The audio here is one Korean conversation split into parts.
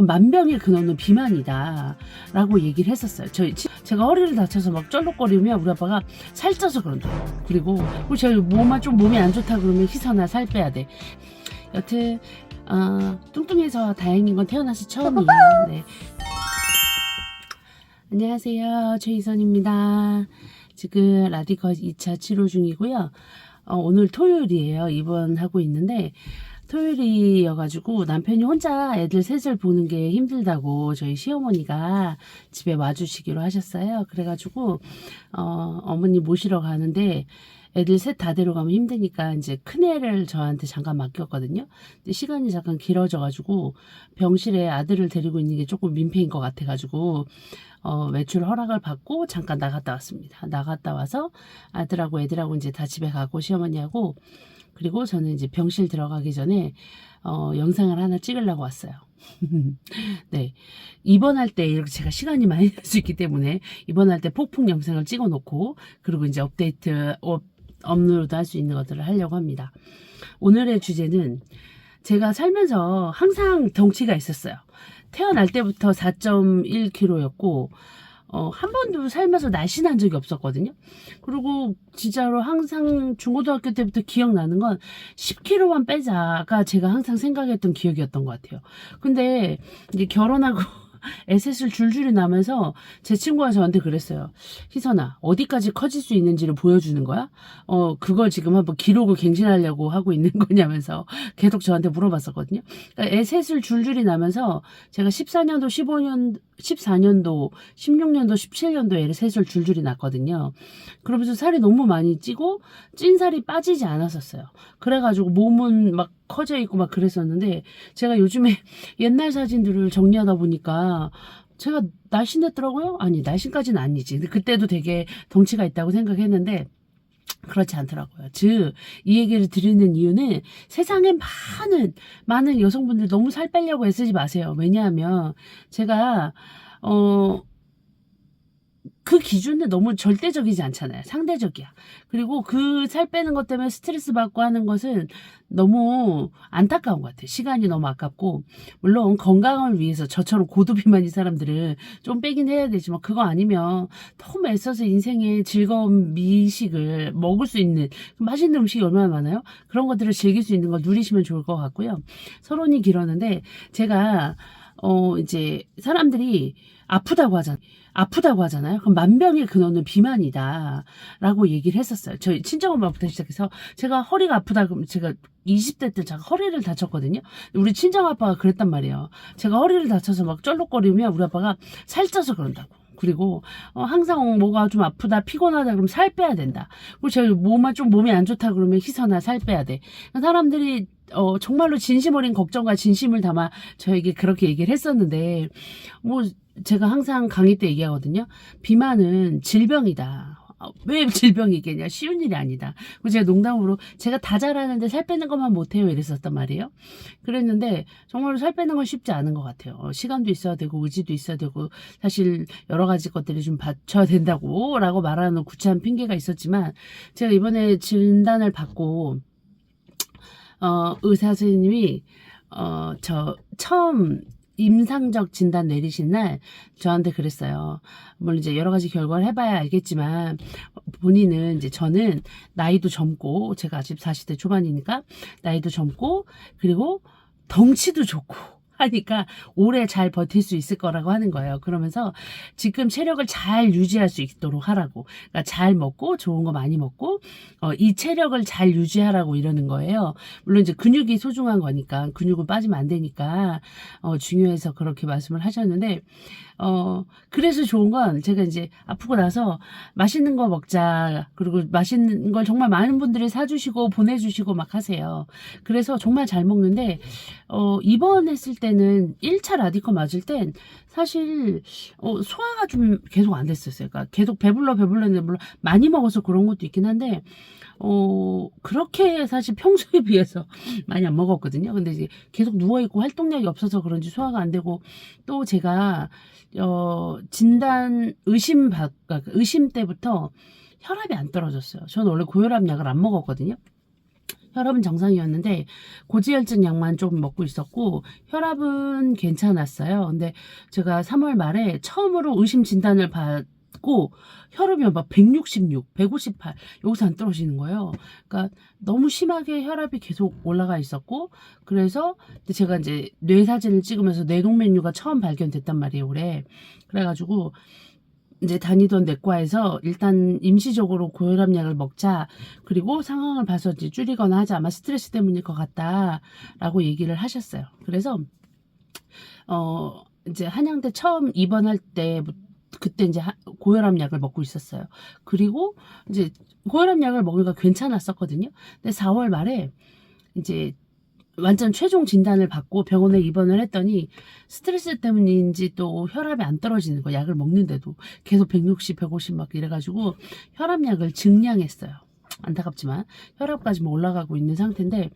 그럼 만병의 근원은 비만이다. 라고 얘기를 했었어요. 저희, 치- 제가 허리를 다쳐서 막 쩔룩거리면 우리 아빠가 살쪄서 그런다. 그리고, 그리고 제가 몸만 좀 몸이 안 좋다 그러면 희선아 살 빼야 돼. 여튼, 어, 뚱뚱해서 다행인 건 태어나서 처음이에요. 네. 안녕하세요. 최희선입니다. 지금 라디컷 2차 치료 중이고요. 어, 오늘 토요일이에요. 입원하고 있는데, 토요일이어가지고 남편이 혼자 애들 셋을 보는 게 힘들다고 저희 시어머니가 집에 와주시기로 하셨어요. 그래가지고, 어, 어머니 모시러 가는데, 애들 셋 다 데려가면 힘드니까 이제 큰애를 저한테 잠깐 맡겼거든요. 근데 시간이 잠깐 길어져가지고 병실에 아들을 데리고 있는 게 조금 민폐인 것 같아가지고 어, 외출 허락을 받고 잠깐 나갔다 왔습니다. 나갔다 와서 아들하고 애들하고 이제 다 집에 가고 시어머니하고 그리고 저는 이제 병실 들어가기 전에 어, 영상을 하나 찍으려고 왔어요. 네. 입원할 때 이렇게 제가 시간이 많이 날 수 있기 때문에 입원할 때 폭풍 영상을 찍어 놓고 그리고 이제 업데이트, 업, 업로드 할 수 있는 것들을 하려고 합니다. 오늘의 주제는 제가 살면서 항상 덩치가 있었어요. 태어날 때부터 4.1kg였고, 어, 한 번도 살면서 날씬한 적이 없었거든요. 그리고 진짜로 항상 중고등학교 때부터 기억나는 건 10kg만 빼자가 제가 항상 생각했던 기억이었던 것 같아요. 근데 이제 결혼하고 에셋을 줄줄이 나면서 제 친구가 저한테 그랬어요. 희선아, 어디까지 커질 수 있는지를 보여주는 거야? 어, 그걸 지금 한번 기록을 갱신하려고 하고 있는 거냐면서 계속 저한테 물어봤었거든요. 그러니까 에셋을 줄줄이 나면서 제가 14년도, 15년, 14년도, 16년도, 17년도에 셋을 줄줄이 났거든요. 그러면서 살이 너무 많이 찌고 찐살이 빠지지 않았었어요. 그래가지고 몸은 막 커져 있고 막 그랬었는데 제가 요즘에 옛날 사진들을 정리하다 보니까 제가 날씬했더라고요. 아니 날씬까지는 아니지. 그때도 되게 덩치가 있다고 생각했는데 그렇지 않더라고요. 즉, 이 얘기를 드리는 이유는 세상에 많은, 많은 여성분들 너무 살 빼려고 애쓰지 마세요. 왜냐하면 제가, 어, 그 기준은 너무 절대적이지 않잖아요. 상대적이야. 그리고 그 살 빼는 것 때문에 스트레스 받고 하는 것은 너무 안타까운 것 같아요. 시간이 너무 아깝고, 물론 건강을 위해서 저처럼 고도비만인 사람들은 좀 빼긴 해야 되지만, 그거 아니면 너무 애써서 인생의 즐거운 미식을 먹을 수 있는 맛있는 음식이 얼마나 많아요? 그런 것들을 즐길 수 있는 걸 누리시면 좋을 것 같고요. 서론이 길었는데, 제가, 어, 이제 사람들이 아프다고 하잖아요. 아프다고 하잖아요. 그럼 만병의 근원은 비만이다. 라고 얘기를 했었어요. 저희 친정엄마부터 시작해서 제가 허리가 아프다 그러면 제가 20대 때 제가 허리를 다쳤거든요. 우리 친정 아빠가 그랬단 말이에요. 제가 허리를 다쳐서 막 쩔룩거리면 우리 아빠가 살쪄서 그런다고. 그리고 어, 항상 뭐가 좀 아프다 피곤하다 그러면 살 빼야 된다. 그리고 제가 몸만 좀 몸이 안 좋다 그러면 희선아 살 빼야 돼. 사람들이 어, 정말로 진심 어린 걱정과 진심을 담아 저에게 그렇게 얘기를 했었는데 뭐 제가 항상 강의 때 얘기하거든요. 비만은 질병이다. 어, 왜 질병이겠냐? 쉬운 일이 아니다. 그리고 제가 농담으로 제가 다 잘하는데 살 빼는 것만 못해요. 이랬었단 말이에요. 그랬는데 정말로 살 빼는 건 쉽지 않은 것 같아요. 어, 시간도 있어야 되고 의지도 있어야 되고 사실 여러 가지 것들이 좀 받쳐야 된다고 라고 말하는 구차한 핑계가 있었지만 제가 이번에 진단을 받고 어, 의사 선생님이 어, 저 처음 임상적 진단 내리신 날 저한테 그랬어요. 물론 이제 여러 가지 결과를 해봐야 알겠지만 본인은 이제 저는 나이도 젊고 제가 아직 40대 초반이니까 나이도 젊고 그리고 덩치도 좋고 하니까 오래 잘 버틸 수 있을 거라고 하는 거예요. 그러면서 지금 체력을 잘 유지할 수 있도록 하라고. 그러니까 잘 먹고 좋은 거 많이 먹고 어, 이 체력을 잘 유지하라고 이러는 거예요. 물론 이제 근육이 소중한 거니까 근육은 빠지면 안 되니까 어, 중요해서 그렇게 말씀을 하셨는데 어 그래서 좋은 건 제가 이제 아프고 나서 맛있는 거 먹자 그리고 맛있는 걸 정말 많은 분들이 사주시고 보내주시고 막 하세요. 그래서 정말 잘 먹는데 어 입원했을 때는 1차 라디커 맞을 땐 사실 어, 소화가 좀 계속 안 됐었어요. 그러니까 계속 배불러 배불러 했는데 물론 많이 먹어서 그런 것도 있긴 한데 어 그렇게 사실 평소에 비해서 많이 안 먹었거든요. 근데 이제 계속 누워 있고 활동량이 없어서 그런지 소화가 안 되고 또 제가 어 진단 의심 받 그러니까 의심 때부터 혈압이 안 떨어졌어요. 저는 원래 고혈압 약을 안 먹었거든요. 혈압은 정상이었는데 고지혈증 약만 좀 먹고 있었고 혈압은 괜찮았어요. 근데 제가 3월 말에 처음으로 의심 진단을 받 고 혈압이 막 166, 158 여기서 안 떨어지는 거예요. 그러니까 너무 심하게 혈압이 계속 올라가 있었고 그래서 제가 이제 뇌 사진을 찍으면서 뇌동맥류가 처음 발견됐단 말이에요, 올해. 그래가지고 이제 다니던 내과에서 일단 임시적으로 고혈압 약을 먹자. 그리고 상황을 봐서 이제 줄이거나 하자. 아마 스트레스 때문일 것 같다 라고 얘기를 하셨어요. 그래서 어 이제 한양대 처음 입원할 때 그때 이제 하- 고혈압 약을 먹고 있었어요. 그리고 이제 고혈압 약을 먹으니까 괜찮았었거든요. 근데 4월 말에 이제 완전 최종 진단을 받고 병원에 입원을 했더니 스트레스 때문인지 또 혈압이 안 떨어지는 거 약을 먹는데도 계속 160, 150 막 이래가지고 혈압약을 증량했어요. 안타깝지만 혈압까지 뭐 올라가고 있는 상태인데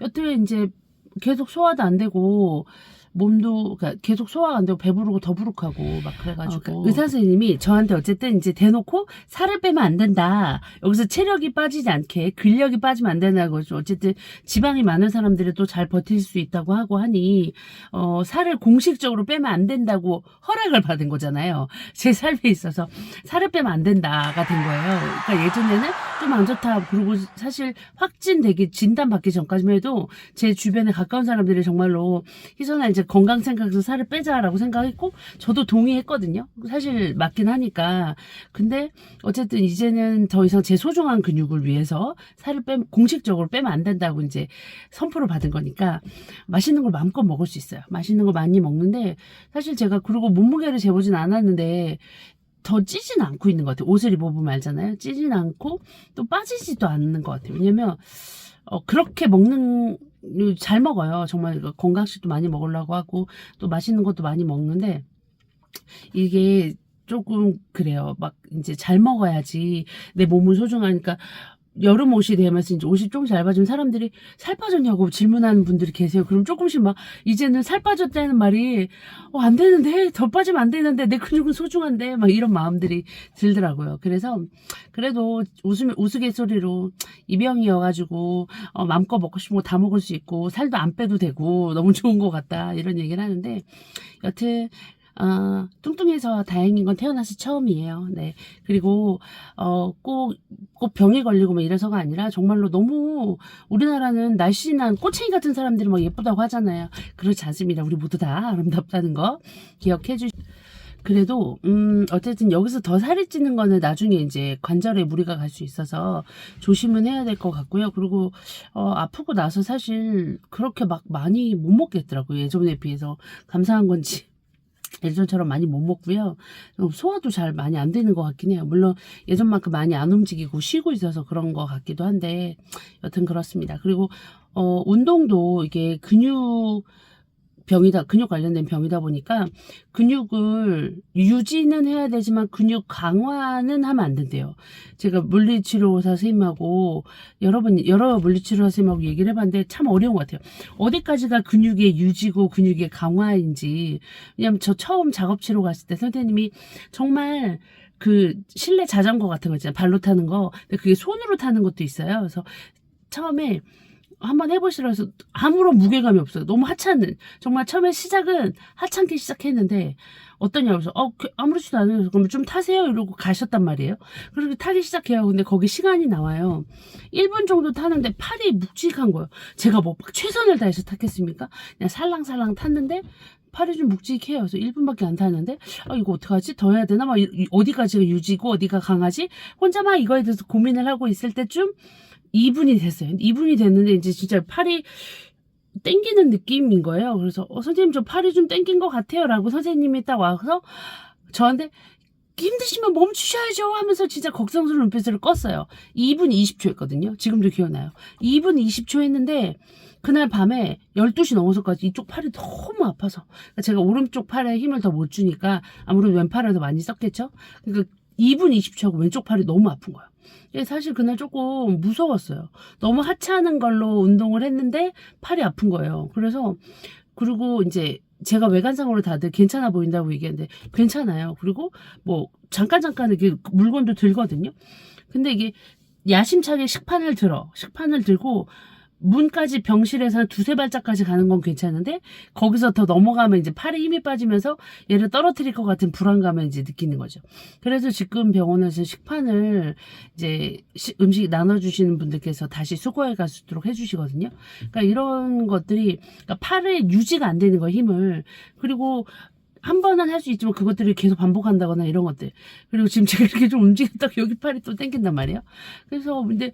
여튼 이제 계속 소화도 안 되고 몸도 그러니까 계속 소화가 안 되고 배부르고 더부룩하고 막 그래가지고. 의사 선생님이 저한테 어쨌든 이제 대놓고 살을 빼면 안 된다. 여기서 체력이 빠지지 않게 근력이 빠지면 안 된다고 좀 어쨌든 지방이 많은 사람들이 또 잘 버틸 수 있다고 하고 하니 어 살을 공식적으로 빼면 안 된다고 허락을 받은 거잖아요. 제 삶에 있어서 살을 빼면 안 된다가 된 거예요. 그러니까 예전에는 좀 안 좋다 그리고 사실 확진되기 진단받기 전까지만 해도 제 주변에 가까운 사람들이 정말로 희선아 이제 건강 생각해서 살을 빼자라고 생각했고 저도 동의했거든요. 사실 맞긴 하니까. 근데 어쨌든 이제는 더 이상 제 소중한 근육을 위해서 살을 빼 공식적으로 빼면 안 된다고 이제 선포를 받은 거니까 맛있는 걸 마음껏 먹을 수 있어요. 맛있는 거 많이 먹는데 사실 제가 그리고 몸무게를 재보진 않았는데 더 찌진 않고 있는 것 같아요. 옷을 입어보면 알잖아요. 찌진 않고 또 빠지지도 않는 것 같아요. 왜냐면 어, 그렇게 먹는 잘 먹어요. 정말 이거 건강식도 많이 먹으려고 하고 또 맛있는 것도 많이 먹는데 이게 조금 그래요. 막 이제 잘 먹어야지 내 몸은 소중하니까 여름 옷이 되면서 이제 옷이 좀잘 빠지면 사람들이 살 빠졌냐고 질문하는 분들이 계세요. 그럼 조금씩 막 이제는 살 빠졌다는 말이 어, 안 되는데 더 빠지면 안 되는데 내 근육은 소중한데 막 이런 마음들이 들더라고요. 그래서 그래도 웃음 우스갯소리로 이 병이어가지고 어, 마음껏 먹고 싶은 거 다 먹을 수 있고 살도 안 빼도 되고 너무 좋은 것 같다 이런 얘기를 하는데 여튼 어, 뚱뚱해서 다행인 건 태어나서 처음이에요. 네. 그리고, 어, 꼭, 꼭 병에 걸리고 뭐 이래서가 아니라 정말로 너무 우리나라는 날씬한 꼬챙이 같은 사람들이 막 예쁘다고 하잖아요. 그렇지 않습니다. 우리 모두 다 아름답다는 거 기억해 주시 그래도, 음, 어쨌든 여기서 더 살이 찌는 거는 나중에 이제 관절에 무리가 갈 수 있어서 조심은 해야 될 것 같고요. 그리고, 어, 아프고 나서 사실 그렇게 막 많이 못 먹겠더라고요. 예전에 비해서. 감사한 건지. 예전처럼 많이 못 먹고요. 소화도 잘 많이 안 되는 것 같긴 해요. 물론 예전만큼 많이 안 움직이고 쉬고 있어서 그런 것 같기도 한데 여튼 그렇습니다. 그리고 어 운동도 이게 근육 병이다 근육 관련된 병이다 보니까 근육을 유지는 해야 되지만 근육 강화는 하면 안 된대요. 제가 물리치료사 선생님하고 여러 번 여러 물리치료사 선생님하고 얘기를 해봤는데 참 어려운 것 같아요. 어디까지가 근육의 유지고 근육의 강화인지 왜냐면 저 처음 작업치료 갔을 때 선생님이 정말 그 실내 자전거 같은 거 있잖아요. 발로 타는 거. 근데 그게 손으로 타는 것도 있어요. 그래서 처음에 한번 해보시라 해서 아무런 무게감이 없어요. 너무 하찮은. 정말 처음에 시작은 하찮게 시작했는데 어떠냐 그래서 어 그- 아무렇지도 않아요. 그럼 좀 타세요 이러고 가셨단 말이에요. 그리고 타기 시작해요. 근데 거기 시간이 나와요. 1분 정도 타는데 팔이 묵직한 거예요. 제가 뭐막 최선을 다해서 탔겠습니까? 그냥 살랑살랑 탔는데 팔이 좀 묵직해요. 그래서 1분밖에 안 타는데 아 이거 어떡하지? 더 해야 되나? 막 어디까지가 유지고 어디가 강하지? 혼자 막 이거에 대해서 고민을 하고 있을 때쯤 2분이 됐어요. 2분이 됐는데 이제 진짜 팔이 땡기는 느낌인 거예요. 그래서 어, 선생님 저 팔이 좀 땡긴 것 같아요. 라고 선생님이 딱 와서 저한테 힘드시면 멈추셔야죠 하면서 진짜 걱정스러운 눈빛을 껐어요. 2분 20초 했거든요. 지금도 기억나요. 2분 20초 했는데 그날 밤에 12시 넘어서까지 이쪽 팔이 너무 아파서 그러니까 제가 오른쪽 팔에 힘을 더 못 주니까 아무래도 왼팔에 더 많이 썼겠죠. 그러니까 2분 20초하고 왼쪽 팔이 너무 아픈 거예요. 예, 사실 그날 조금 무서웠어요. 너무 하찮은 걸로 운동을 했는데 팔이 아픈 거예요. 그래서 그리고 이제 제가 외관상으로 다들 괜찮아 보인다고 얘기했는데 괜찮아요. 그리고 뭐 잠깐 잠깐 이렇게 물건도 들거든요. 근데 이게 야심차게 식판을 들어 식판을 들고 문까지 병실에서 한 두세 발짝까지 가는 건 괜찮은데 거기서 더 넘어가면 이제 팔에 힘이 빠지면서 얘를 떨어뜨릴 것 같은 불안감을 이제 느끼는 거죠. 그래서 지금 병원에서 식판을 이제 시- 음식 나눠주시는 분들께서 다시 수거해 있도록 해주시거든요. 그러니까 이런 것들이 그러니까 팔에 유지가 안 되는 거예요, 힘을. 그리고 한 번은 할 수 있지만 그것들이 계속 반복한다거나 이런 것들. 그리고 지금 제가 이렇게 좀 움직였다가 여기 팔이 또 땡긴단 말이에요. 그래서 근데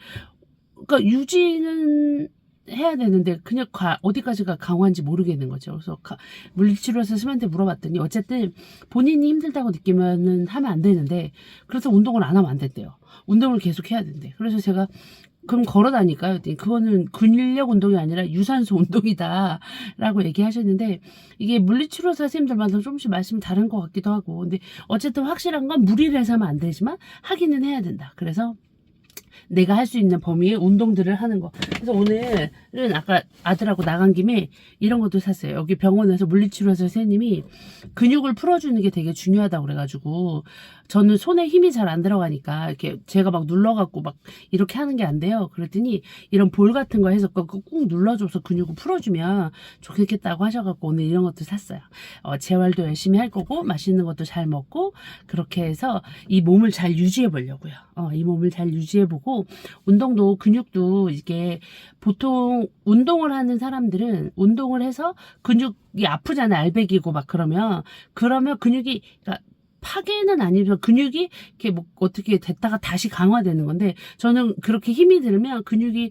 그러니까 유지는 해야 되는데 그냥 가- 어디까지가 강화인지 모르겠는 거죠. 그래서 가- 물리치료에서 선생님한테 물어봤더니 어쨌든 본인이 힘들다고 느끼면은 하면 안 되는데 그래서 운동을 안 하면 안 된대요. 운동을 계속 해야 된대. 그래서 제가 그럼 걸어 다닐까요? 그랬더니 그거는 근력 운동이 아니라 유산소 운동이다라고 얘기하셨는데 이게 물리치료 선생님들마다 조금씩 말씀이 다른 것 같기도 하고 근데 어쨌든 확실한 건 무리를 해서 하면 안 되지만 하기는 해야 된다. 그래서 내가 할 수 있는 범위의 운동들을 하는 거. 그래서 오늘 은 아까 아들하고 나간 김에 이런 것도 샀어요. 여기 병원에서 물리치료사 선생님이 근육을 풀어주는 게 되게 중요하다고 그래가지고 저는 손에 힘이 잘 안 들어가니까 이렇게 제가 막 눌러갖고 막 이렇게 하는 게 안 돼요. 그랬더니 이런 볼 같은 거 해서 꾹 눌러줘서 근육을 풀어주면 좋겠다고 하셔갖고 오늘 이런 것도 샀어요. 어, 재활도 열심히 할 거고 맛있는 것도 잘 먹고 그렇게 해서 이 몸을 잘 유지해 보려고요. 어, 이 몸을 잘 유지해 보고 운동도 근육도 이게 보통 운동을 하는 사람들은 운동을 해서 근육이 아프잖아요. 알배기고 막 그러면 그러면 근육이 그러니까 파괴는 아니지만 근육이 이렇게 뭐 어떻게 됐다가 다시 강화되는 건데 저는 그렇게 힘이 들면 근육이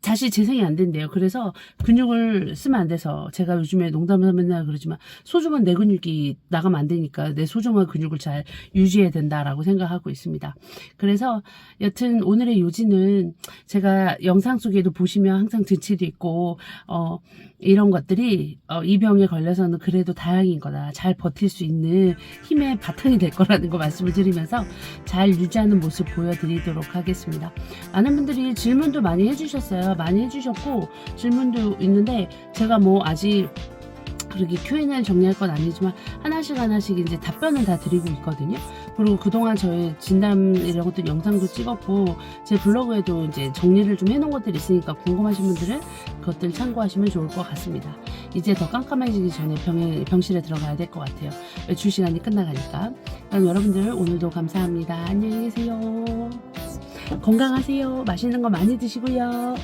다시 재생이 안 된대요. 그래서 근육을 쓰면 안 돼서 제가 요즘에 농담을 맨날 그러지만 소중한 내 근육이 나가면 안 되니까 내 소중한 근육을 잘 유지해야 된다라고 생각하고 있습니다. 그래서 여튼 오늘의 요지는 제가 영상 속에도 보시면 항상 등치도 있고 어 이런 것들이 어, 이 병에 걸려서는 그래도 다행인 거다. 잘 버틸 수 있는 힘의 바탕이 될 거라는 거 말씀을 드리면서 잘 유지하는 모습 보여드리도록 하겠습니다. 많은 분들이 질문도 많이 해주셨어요. 많이 해주셨고 질문도 있는데 제가 뭐 아직 그렇게 Q&A 정리할 건 아니지만 하나씩 하나씩 이제 답변은 다 드리고 있거든요. 그리고 그동안 저의 진담 이런 것들 영상도 찍었고 제 블로그에도 이제 정리를 좀 해놓은 것들이 있으니까 궁금하신 분들은 그것들 참고하시면 좋을 것 같습니다. 이제 더 깜깜해지기 전에 병에, 병실에 들어가야 될 것 같아요. 외출 시간이 끝나가니까. 그럼 여러분들 오늘도 감사합니다. 안녕히 계세요. 건강하세요. 맛있는 거 많이 드시고요.